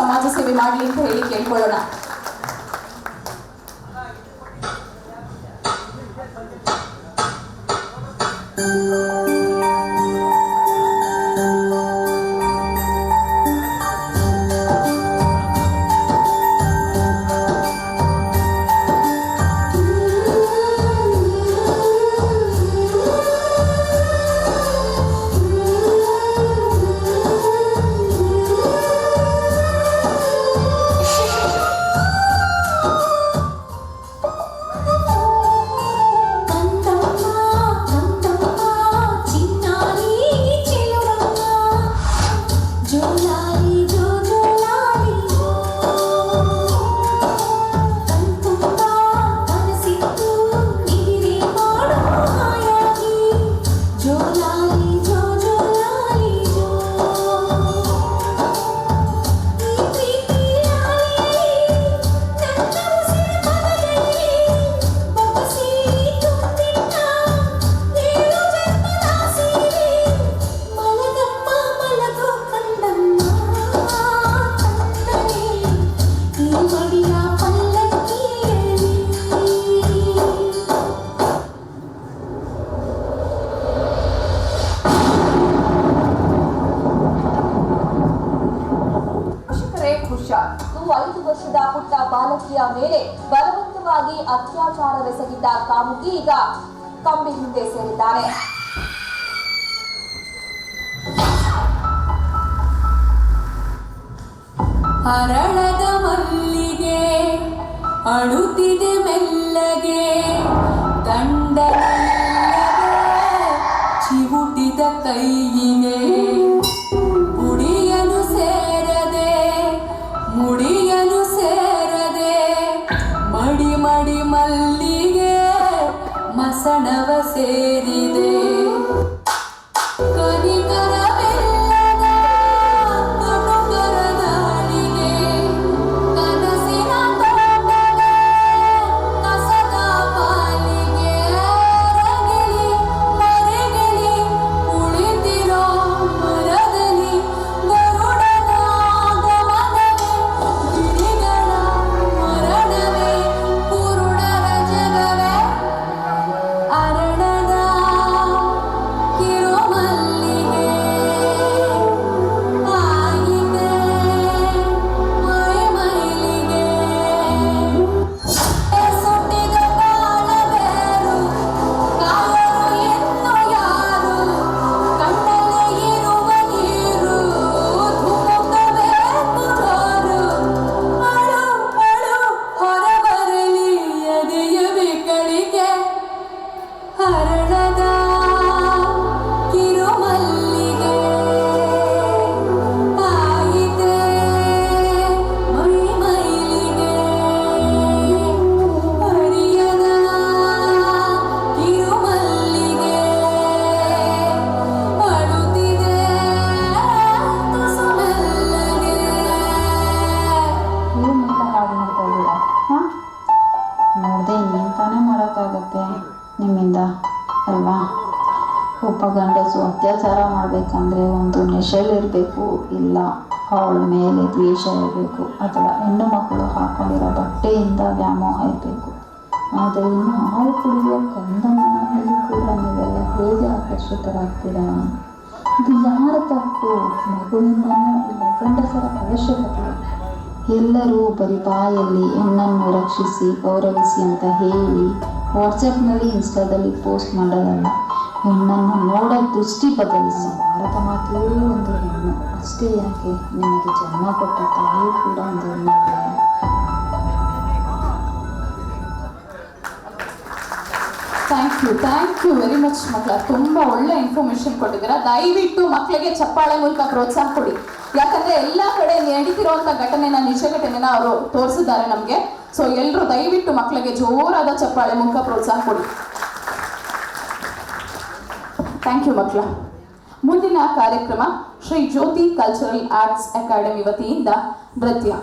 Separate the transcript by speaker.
Speaker 1: ಸಮಾಜ ಸೇವೆ ಮಾಡಲಿ ಅಂತ ಹೇಳಿ ಕೇಳ್ಕೊಳ್ಳೋಣ ಹುಷಾರ್
Speaker 2: ಐದು ವರ್ಷದ ಪುಟ್ಟ ಬಾಲಕಿಯ ಮೇಲೆ ಬಲವಂತವಾಗಿ ಅತ್ಯಾಚಾರವೆಸಗಿದ್ದ ಕಾಮುಕಿ ಈಗ ಕಂಬಿ ಹಿಂದೆ ಸೇರಿದ್ದಾನೆ.
Speaker 3: ಅರಳದ ಮಲ್ಲಿಗೆ, ಅಳುತ್ತಿದೆ ಮೆಲ್ಲಗೆ ಗಂಡನಿಲ್ಲದೆ ಮಸಣವ ಸೇರಿದೆ
Speaker 4: ಅಲ್ವಾ? ಒಬ್ಬ ಗಂಡಸು ಅತ್ಯಾಚಾರ ಮಾಡಬೇಕಂದ್ರೆ ಒಂದು ನೆಶಲಿರಬೇಕು ಇಲ್ಲ ಅವಳ ಮೇಲೆ ದ್ವೇಷ ಇರಬೇಕು, ಅಥವಾ ಹೆಣ್ಣು ಮಕ್ಕಳು ಹಾಕೊಂಡಿರೋ ಬಟ್ಟೆಯಿಂದ ವ್ಯಾಮೋಹ ಇರಬೇಕು. ಆದರೆ ಇನ್ನು ಹಾಲು ಕುಡಿಯುವ ಕಂದಮ್ಮನಲ್ಲಿ ಕೂಡ ನೀವೆಲ್ಲ ಹೇಗೆ ಆಕರ್ಷಿತರಾಗ್ತೀರಾ? ಇದು ಯಾರ ತಪ್ಪು? ಮಗುವಿಂದನೂ ಗಂಡಸರ ಅವಶ್ಯಕತೆ ಎಲ್ಲರೂ ಬರಿ ಬಾಯಲ್ಲಿ ಹೆಣ್ಣನ್ನು ರಕ್ಷಿಸಿ ಗೌರವಿಸಿ ಅಂತ ಹೇಳಿ ವಾಟ್ಸಪ್ನಲ್ಲಿ ಇನ್ಸ್ಟಾದಲ್ಲಿ ಪೋಸ್ಟ್ ಮಾಡೋದಲ್ಲ. ಹೆಣ್ಣನ್ನು ನೋಡೋ ದೃಷ್ಟಿ ಬದಲಿಸಿ. ಭಾರತ ಮಾತೆಯೇ ಒಂದು ಹೆಣ್ಣು. ಅಷ್ಟೇ ಯಾಕೆ? ನಿಮಗೆ ಜನ್ಮ ಕೊಟ್ಟ ತಾಯಿ ಕೂಡ ಒಂದು ಹೆಣ್ಣು.
Speaker 1: Thank you thank you very much ಮಕ್ಕಳ. ತುಂಬ ಒಳ್ಳೆ ಇನ್ಫಾರ್ಮೇಶನ್ ಕೊಟ್ಟಿದ್ದೀರಾ. ದಯವಿಟ್ಟು ಮಕ್ಕಳಿಗೆ ಚಪ್ಪಾಳೆ ಮೂಲಕ ಪ್ರೋತ್ಸಾಹ ಕೊಡಿ. ಯಾಕಂದ್ರೆ ಎಲ್ಲ ಕಡೆ ನಡೀತಿರುವಂಥ ಘಟನೆನ ನಿಜ ಘಟನೆನ ಅವರು ತೋರಿಸಿದ್ದಾರೆ ನಮಗೆ. ಸೊ ಎಲ್ಲರೂ ದಯವಿಟ್ಟು ಮಕ್ಕಳಿಗೆ ಜೋರಾದ ಚಪ್ಪಾಳೆ ಮೂಲಕ ಪ್ರೋತ್ಸಾಹ ಕೊಡಿ. ಥ್ಯಾಂಕ್ ಯು ಮಕ್ಕಳ. ಮುಂದಿನ ಕಾರ್ಯಕ್ರಮ Shri Jyoti cultural arts academy ವತಿಯಿಂದ ನೃತ್ಯ.